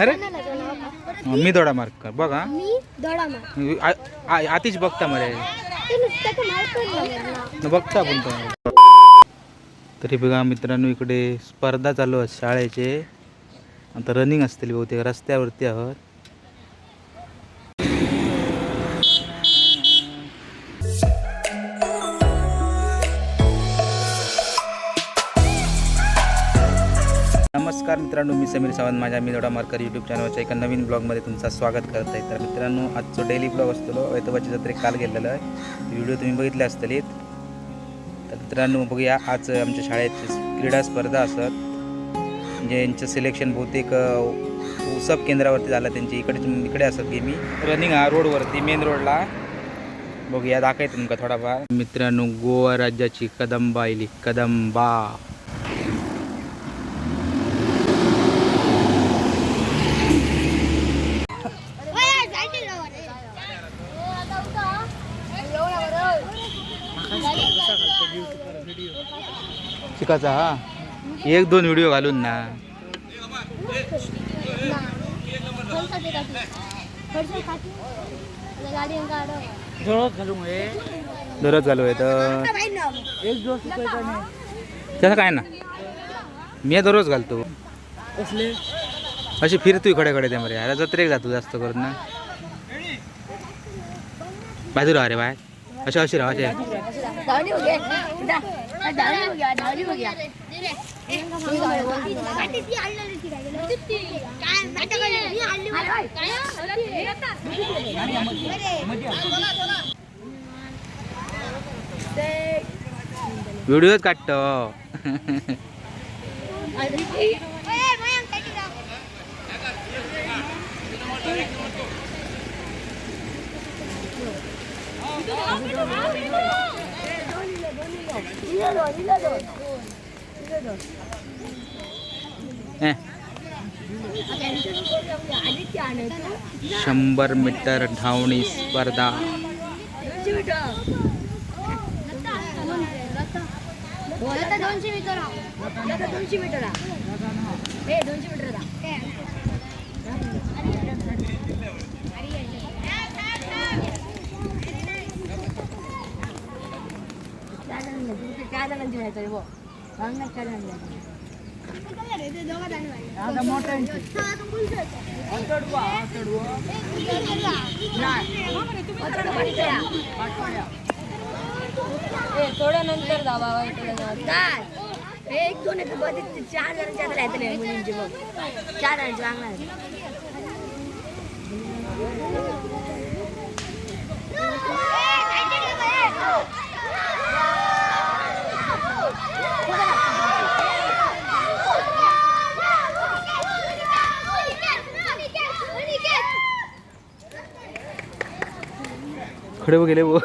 अरे मी थोडा मार्क कर बघा मी दोडा मार आ- आ- आतिश बघता मरे. बघता पण तरी बघा मित्रांनो इकडे स्पर्धा चालू आहेत शाळेचे. आता रनिंग असतील बहुतेक रस्त्यावरती आहोत. नमस्कार मित्रांनो मी समीर सावंत. माझ्या मी दोडा मार्कर यूट्यूब चॅनलच्या एका नवीन ब्लॉगमध्ये तुमचं स्वागत करत आहे तर मित्रांनो आजचं डेली ब्लॉग असतो. वैतवाची जत्रे काल गेलेलं आहे. व्हिडिओ तुम्ही बघितले असतलीत तर मित्रांनो बघूया आज आमच्या शाळेत क्रीडा स्पर्धा असत. म्हणजे यांचं सिलेक्शन बहुतेक अ, उसप केंद्रावरती झालं. त्यांची इकडे इकडे असत गेमी रनिंग हा रोडवरती मेन रोडला बघूया दाखवायचं तुमका थोडाफार. मित्रांनो गोवा राज्याची कदंबा आयली कदंबा. शिकायचा हा? एक दोन व्हिडिओ घालून ना. गाडी दररोज चालू आहे तर. तसं काय ना? मी दररोज घालतो. अशी फिरतो इकडे कडे त्या मध्ये. अरे जत्रेक जातो जास्त करून ना. बाजू राहा रे बाय. अशी अशी राहा अशी धावणी हो गया धावणी हो गया धावणी हो गया व्हिडिओच काढतो Eh, शंभर मीटर धावणी स्पर्धा. दोनशे मीटर दोनशे मीटर. हे दोनशे मीटर चार जणांची मिळायचं रे एक दोन येतो बघ चार जणांच्या आता येतले मुलींचे मुलींची बघ. चार जणांची लागणार खडे बघ गेले वो।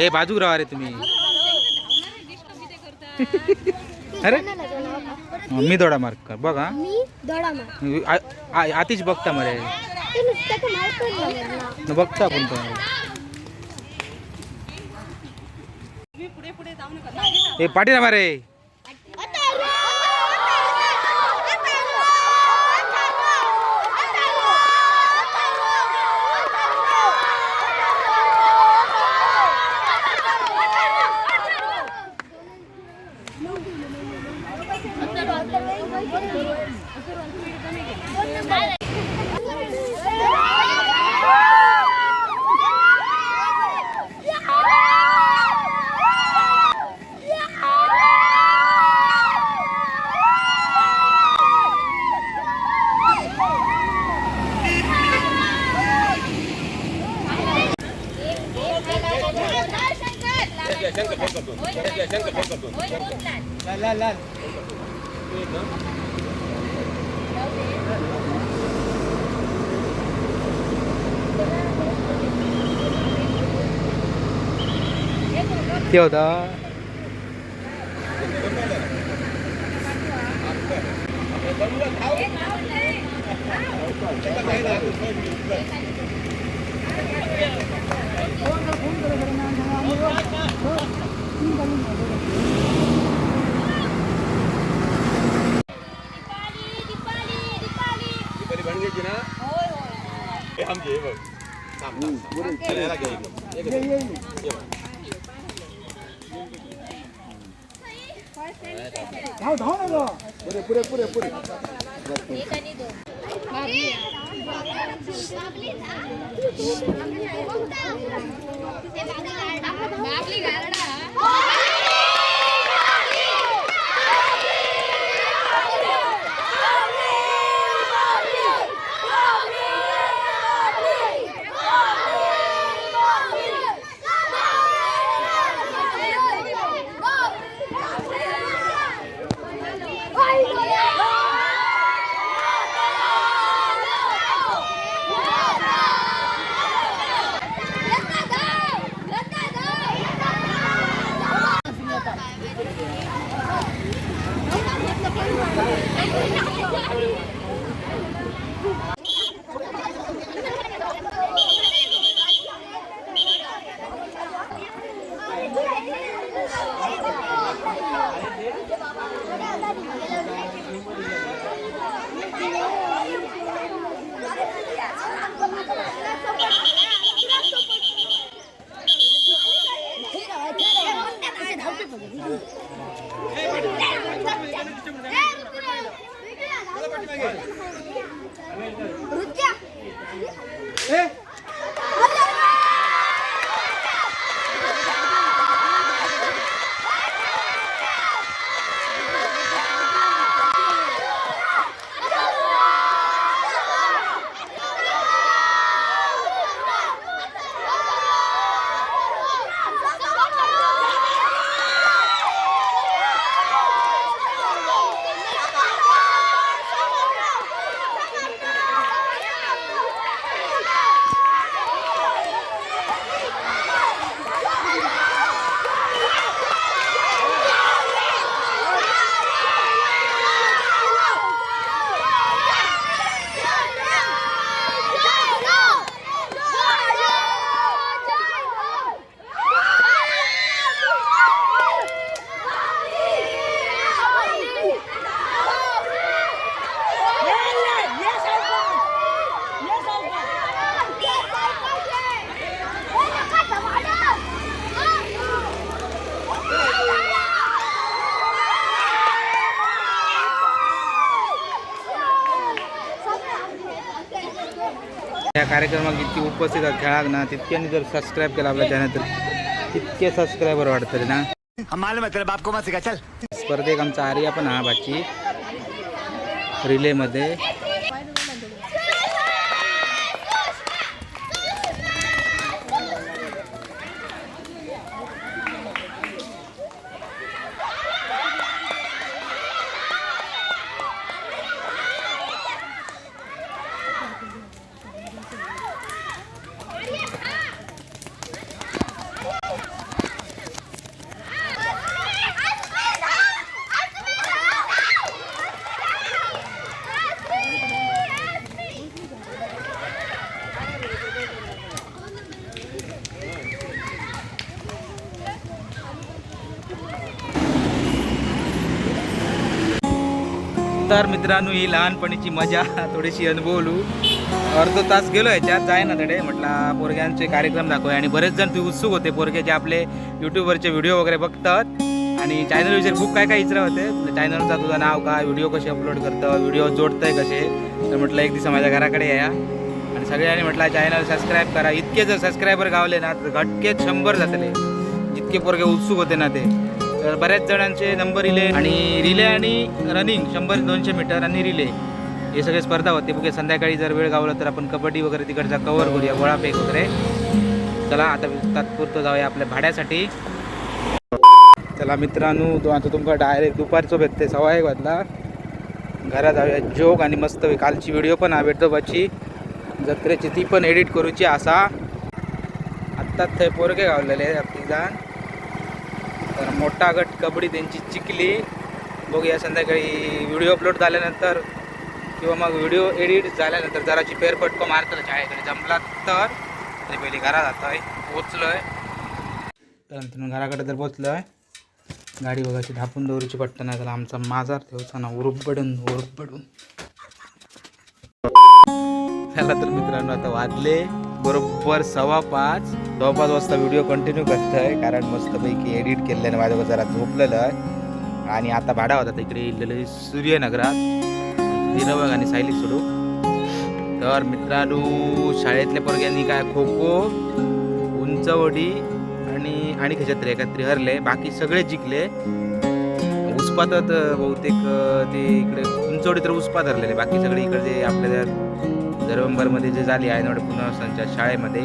ए बाजूक राहा रे तुम्ही. अरे मी थोडा मार्क कर. बघा मी दोडा मार. आ- आ- आतिश बघता मरे. ते नुसतं का मार पण ना न बघता पण तो ए पाठी ना रे ते होता या कार्यक्रमात जितकी उपस्थित आहेत खेळाक ना तितक्यांनी जर सबस्क्राईब केलं आपल्या चॅनल तर तितके सबस्क्रायबर वाढतले ना. है चल. स्पर्धेक आमचा आर्या पण हा बाची रिलेमध्ये तर मित्रांनो ही लहानपणीची मजा. थोडीशी अनुभवलू. अर्ध तास गेलो याच्यात जाय ना तडे. म्हटला पोरग्यांचे कार्यक्रम दाखवूया. आणि बरेच जण ते उत्सुक होते पोरगे जे आपले यूट्यूबवरचे व्हिडिओ वगैरे बघतात. आणि चॅनल विषयी खूप काय काय इचरा होते. म्हणजे चॅनलचा तुझं नाव काय व्हिडिओ कसे अपलोड करतं व्हिडिओ जोडतंय कसे? तर म्हटलं एक दिवस माझ्या घराकडे या. आणि सगळ्यांनी म्हटलं चॅनल सबस्क्राईब करा. इतके जर सबस्क्रायबर गावले ना तर घटकेच शंभर जातले. जितके पोरगे उत्सुक होते ना ते. तर बऱ्याच जणांचे नंबर रिले आणि रिले आणि रनिंग शंभर दोनशे मीटर आणि रिले हे सगळे स्पर्धा होते. बघे संध्याकाळी जर वेळ गावला तर आपण कबड्डी वगैरे तिकडचा कव्हर करूया. गोळाफेक वगैरे. चला आता तात्पुरतं जाऊया आपल्या भाड्यासाठी. चला मित्रांनो तो आता तुमका डायरेक्ट दुपारचो भेटते सवा एक वाजला घरात जाऊया. जोक आणि मस्त कालची व्हिडिओ पण हा भेटोबाची जत्रेची ती पण एडिट करूची असा. आत्ताच थंय पोरगे गावलेले आपली जाण तर मोठा गट कबड्डी त्यांची चिकली बघूया संध्याकाळी व्हिडिओ अपलोड झाल्यानंतर किंवा मग व्हिडिओ एडिट झाल्यानंतर जराची फेरफटको मारतलं शाळेकडे जमला तर ते पहिले घरात जातोय पोचलोय त्यानंतर घराकडे तर पोचलोय गाडी बघायची धापून दौरीची पट्ट नाही त्याला आमचा माजार ठेवचा ना उरुपडून उरुपडून चला तर मित्रांनो आता वाजले. बरोबर सव्वा पाच. सव्वा पाच वाजता व्हिडिओ कंटिन्यू करतोय. कारण मस्तपैकी एडिट केलेलं माझ्या जरा झोपलेलं आहे. आणि आता भाडा होता तिकडे इलेलं सूर्यनगरात. हिरवग आणि सायली सोडू. तर मित्रांनो शाळेतल्या पोरग्यांनी काय? खो खो उंचवडी आणि आणि खच्यात एकत्री हरले. बाकी सगळे जिंकले. उस्पातात बहुतेक ते इकडे उंचवडी तर उस्पात हरलेले. बाकी सगळे इकडे आपल्या नोव्हेंबरमध्ये जे झाली आहे पुनर्वसनच्या शाळेमध्ये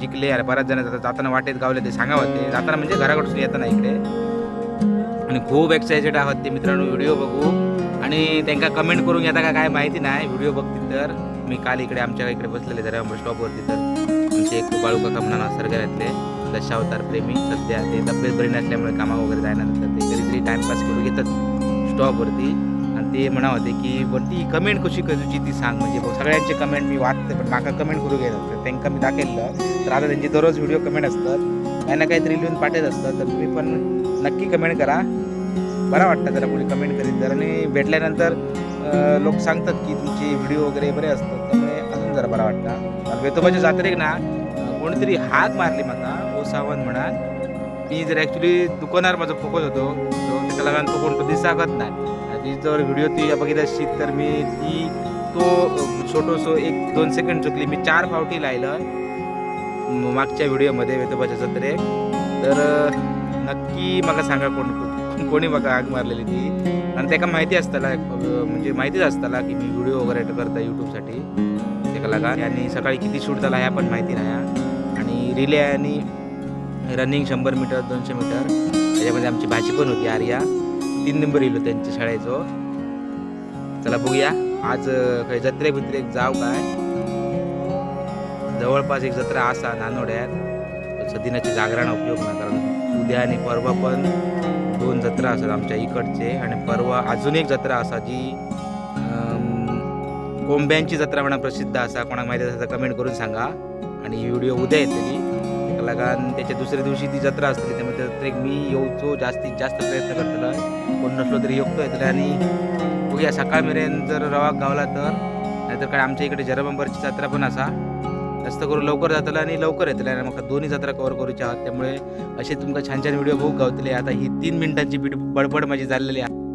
जिंकले यार बऱ्याच जण जाता- जाताना वाटेत गावले ते सांगा ते जाताना म्हणजे घराकडून येताना इकडे. आणि खूप एक्सायटेड आहोत ते मित्रांनो व्हिडिओ बघू. आणि त्यांना कमेंट करून येता का काय माहिती नाही व्हिडिओ बघतील तर. मी काल इकडे आमच्या इकडे बसलेले जरा स्टॉपवरती तर. आमचे एक बाळू काका म्हणा सरगऱ्यातले दशावतार प्रेमी. सध्या ते तब्येत बरी नसल्यामुळे कामा वगैरे जायना तर ते कधीतरी टाइमपास करू घेतात स्टॉपवरती ते म्हणा होते की पण ती कमेंट कशी करूची ती सांग. म्हणजे सगळ्यांचे कमेंट मी वाचते पण माका कमेंट करू घेत तर त्यांना मी दाखवलं तर आता त्यांची दररोज व्हिडिओ कमेंट असतात. त्यांना काहीतरी लिहून पाठवत असतात तर तुम्ही पण नक्की कमेंट करा. बरा वाटतं जरा कोणी कमेंट करीत जर. आणि भेटल्यानंतर लोक सांगतात की तुमचे व्हिडिओ वगैरे बरे असतात. त्यामुळे अजून जरा बरा वाटतं. वेतोबाच्या जात्रेक ना कोणीतरी हाक मारली म्हाका ओ सावंत म्हणा मी जर ॲक्च्युली दुकानावर माझा फोकस होतो तो त्याच्या लागून तो कोणतो दिसागत नाही. आणि व्हिडिओ ती बघितली असती तर मी ती तो छोटोसो एक दोन सेकंड चुकली. मी चार फावटी लायलं मागच्या व्हिडिओमध्ये वेतोबाच्या जत्रेक तर नक्की मला सांगा कोण कोणी बघा आग मारलेली ती. आणि त्याका माहिती असताना म्हणजे माहितीच असताना की मी व्हिडिओ वगैरे करता यूट्यूबसाठी त्याका लागा. आणि सकाळी किती शूट झाला ह्या पण माहिती नाही हा. आणि रिले आणि रनिंग शंभर मीटर दोनशे मीटर त्याच्यामध्ये आमची भाजी पण होती आर्या. तीन नंबर येलो त्यांच्या शाळेचो. चला बघूया. आज काही जत्रे बित्रे जाव काय? जवळपास एक जत्रा असा नानोड्यात. सदिनाचे जागरण उपयोग ना कारण. उद्या आणि परवा पण दोन जत्रा असतात आमच्या इकडचे. आणि परवा अजून एक जत्रा असा जी कोंब्यांची जत्रा म्हणा प्रसिद्ध असा. कोणाक माहिती असा कमेंट करून सांगा. आणि व्हिडिओ उद्या येतली लागला कारण त्याच्या दुसऱ्या दिवशी ती जत्रा असते. त्यामुळे त्या जत्रेक मी येऊचो जास्तीत जास्त प्रयत्न करतलो. कोण नसलो तरी येतो येतले आणि बघूया सकाळ मेरेन जर रवाक गावला तर नाहीतर काय आमच्या इकडे जरबंबरची जत्रा पण असा. जास्त करून लवकर जातला आणि लवकर येतला. आणि मग दोन्ही जत्रा कवर करूच्या आहात त्यामुळे असे तुमका छान छान व्हिडिओ बघू गावतले. आता ही तीन मिनिटांची बडबड माझी झालेली आहे.